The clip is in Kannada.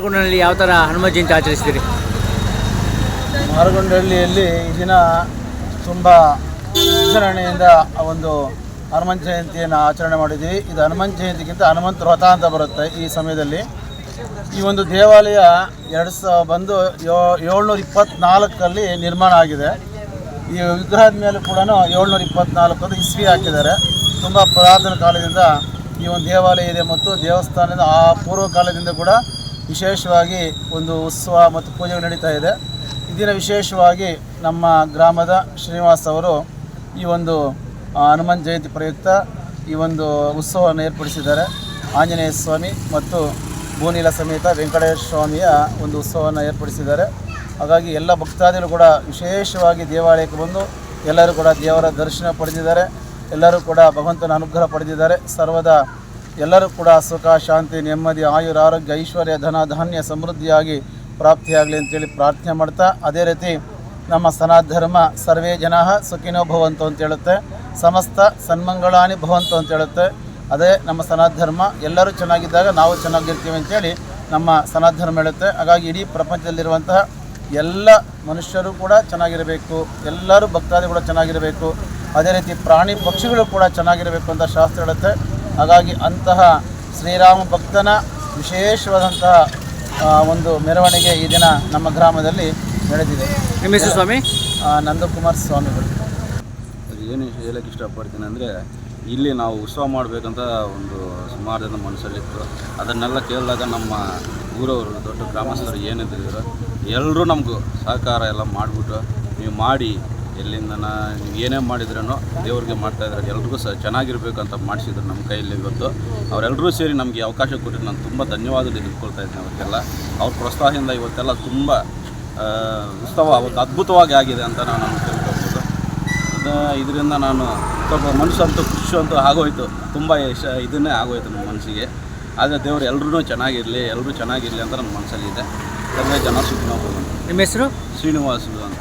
ಮಾರಗೊಂಡನಲ್ಲಿ ಯಾವ ಥರ ಹನುಮ ಜಯಂತಿ ಆಚರಿಸ್ತೀರಿ ಮಾರಗೊಂಡಹಳ್ಳಿಯಲ್ಲಿ ಈ ದಿನ ತುಂಬ ವಿಜೃಂಭಣೆಯಿಂದ ಆ ಒಂದು ಹನುಮನ್ ಜಯಂತಿಯನ್ನು ಆಚರಣೆ ಮಾಡಿದ್ದೀವಿ. ಇದು ಹನುಮನ್ ಜಯಂತಿಗಿಂತ ಹನುಮಂತ ವ್ರತ ಅಂತ ಬರುತ್ತೆ ಈ ಸಮಯದಲ್ಲಿ. ಈ ಒಂದು ದೇವಾಲಯ ಎರಡು ಸ ಬಂದು ಏಳ್ನೂರ ಇಪ್ಪತ್ನಾಲ್ಕಲ್ಲಿ ನಿರ್ಮಾಣ ಆಗಿದೆ. ಈ ವಿಗ್ರಹದ ಮೇಲೆ ಕೂಡ ಏಳ್ನೂರ ಇಪ್ಪತ್ತ್ನಾಲ್ಕದ್ದು ಇಸ್ವಿ ಹಾಕಿದ್ದಾರೆ. ತುಂಬ ಪುರಾತನ ಕಾಲದಿಂದ ಈ ಒಂದು ದೇವಾಲಯ ಇದೆ ಮತ್ತು ದೇವಸ್ಥಾನದ ಆ ಪೂರ್ವ ಕಾಲದಿಂದ ಕೂಡ ವಿಶೇಷವಾಗಿ ಒಂದು ಉತ್ಸವ ಮತ್ತು ಪೂಜೆಗಳು ನಡೀತಾ ಇದೆ. ಇದಿನ ವಿಶೇಷವಾಗಿ ನಮ್ಮ ಗ್ರಾಮದ ಶ್ರೀನಿವಾಸ್ ಅವರು ಈ ಒಂದು ಹನುಮಾನ್ ಹನುಮಂತ ಜಯಂತಿ ಪ್ರಯುಕ್ತ ಈ ಒಂದು ಉತ್ಸವವನ್ನು ಏರ್ಪಡಿಸಿದ್ದಾರೆ. ಆಂಜನೇಯ ಸ್ವಾಮಿ ಮತ್ತು ಭೂನೀಲ ಸಮೇತ ವೆಂಕಟೇಶ್ವರ ಸ್ವಾಮಿಯ ಒಂದು ಉತ್ಸವವನ್ನು ಏರ್ಪಡಿಸಿದ್ದಾರೆ. ಹಾಗಾಗಿ ಎಲ್ಲ ಭಕ್ತಾದಿಗಳು ಕೂಡ ವಿಶೇಷವಾಗಿ ದೇವಾಲಯಕ್ಕೆ ಬಂದು ಎಲ್ಲರೂ ಕೂಡ ದೇವರ ದರ್ಶನ ಪಡೆದಿದ್ದಾರೆ. ಎಲ್ಲರೂ ಕೂಡ ಭಗವಂತನ ಅನುಗ್ರಹ ಪಡೆದಿದ್ದಾರೆ. ಸರ್ವದ ಎಲ್ಲರೂ ಕೂಡ ಸುಖ, ಶಾಂತಿ, ನೆಮ್ಮದಿ, ಆಯುರ, ಆರೋಗ್ಯ, ಐಶ್ವರ್ಯ, ಧನ, ಧಾನ್ಯ ಸಮೃದ್ಧಿಯಾಗಿ ಪ್ರಾಪ್ತಿಯಾಗಲಿ ಅಂತೇಳಿ ಪ್ರಾರ್ಥನೆ ಮಾಡ್ತಾ, ಅದೇ ರೀತಿ ನಮ್ಮ ಸನಾಧರ್ಮ ಧರ್ಮ ಸರ್ವೇ ಜನ ಸುಖಿನೋ ಭವಂತು ಅಂತ ಹೇಳುತ್ತೆ, ಸಮಸ್ತ ಸನ್ಮಂಗಳಾನಿ ಭವಂತು ಅಂತ ಹೇಳುತ್ತೆ. ಅದೇ ನಮ್ಮ ಸನಾಧರ್ಮ ಧರ್ಮ ಎಲ್ಲರೂ ಚೆನ್ನಾಗಿದ್ದಾಗ ನಾವು ಚೆನ್ನಾಗಿರ್ತೀವಿ ಅಂತೇಳಿ ನಮ್ಮ ಸನಾಧರ್ಮ ಧರ್ಮ ಹೇಳುತ್ತೆ. ಹಾಗಾಗಿ ಇಡೀ ಪ್ರಪಂಚದಲ್ಲಿರುವಂತಹ ಎಲ್ಲ ಮನುಷ್ಯರು ಕೂಡ ಚೆನ್ನಾಗಿರಬೇಕು, ಎಲ್ಲರೂ ಭಕ್ತಾದಿಗಳು ಕೂಡ ಚೆನ್ನಾಗಿರಬೇಕು. ಅದೇ ರೀತಿ ಪ್ರಾಣಿ ಪಕ್ಷಿಗಳು ಕೂಡ ಚೆನ್ನಾಗಿರಬೇಕು ಅಂತ ಶಾಸ್ತ್ರ ಹೇಳುತ್ತೆ. ಹಾಗಾಗಿ ಅಂತಹ ಶ್ರೀರಾಮ ಭಕ್ತನ ವಿಶೇಷವಾದಂತಹ ಒಂದು ಮೆರವಣಿಗೆ ಈ ದಿನ ನಮ್ಮ ಗ್ರಾಮದಲ್ಲಿ ನಡೆದಿದೆ. ನಿಮ್ಮ ಹೆಸರು ಸ್ವಾಮಿ? ನಂದಕುಮಾರ್ ಸ್ವಾಮಿಗಳು ಏನು ಹೇಳಕ್ಕೆ ಇಷ್ಟಪಡ್ತೀನಿ ಅಂದರೆ ಇಲ್ಲಿ ನಾವು ಉತ್ಸವ ಮಾಡಬೇಕಂತ ಒಂದು ಸುಮಾರು ಜನ ಮನಸ್ಸಲ್ಲಿತ್ತು. ಅದನ್ನೆಲ್ಲ ಕೇಳಿದಾಗ ನಮ್ಮ ಊರವರು ದೊಡ್ಡ ಗ್ರಾಮಸ್ಥರು ಏನಿದ್ರು ಎಲ್ಲರೂ ನಮಗೂ ಸಹಕಾರ ಎಲ್ಲ ಮಾಡಿಬಿಟ್ಟು ನೀವು ಮಾಡಿ ಎಲ್ಲಿಂದ ಏನೇ ಮಾಡಿದ್ರೂ ದೇವ್ರಿಗೆ ಮಾಡ್ತಾ ಇದ್ದಾರೆ. ಎಲ್ರಿಗೂ ಸಹ ಚೆನ್ನಾಗಿರ್ಬೇಕು ಅಂತ ಮಾಡಿಸಿದ್ರು ನಮ್ಮ ಕೈಯಲ್ಲಿ ಇವತ್ತು. ಅವರೆಲ್ಲರೂ ಸೇರಿ ನಮಗೆ ಅವಕಾಶ ಕೊಟ್ಟರೆ ನಾನು ತುಂಬ ಧನ್ಯವಾದ ತಿಳ್ಕೊಳ್ತಾ ಇದ್ದೀನಿ ಅವರಿಗೆಲ್ಲ. ಅವ್ರ ಪ್ರೋತ್ಸಾಹದಿಂದ ಇವತ್ತೆಲ್ಲ ತುಂಬ ಉತ್ಸವ ಅವತ್ತು ಅದ್ಭುತವಾಗಿ ಆಗಿದೆ ಅಂತ ನಾನು ತಿಳ್ಕೊಬೋದು ಅದು ಇದರಿಂದ ನಾನು ಸ್ವಲ್ಪ ಮನಸ್ಸಂತೂ ಖುಷಿ ಅಂತೂ ಆಗೋಯ್ತು. ತುಂಬ ಇಷ್ಟ ಇದನ್ನೇ ಆಗೋಯ್ತು ನಮ್ಮ ಮನಸ್ಸಿಗೆ. ಆದರೆ ದೇವರು ಎಲ್ಲರೂ ಚೆನ್ನಾಗಿರಲಿ ಎಲ್ಲರೂ ಚೆನ್ನಾಗಿರಲಿ ಅಂತ ನನ್ನ ಮನಸ್ಸಲ್ಲಿದೆ ಎಲ್ಲ ಜನ ಸುಖ ನಿಮ್ಮ ಹೆಸರು? ಶ್ರೀನಿವಾಸು ಅಂತ.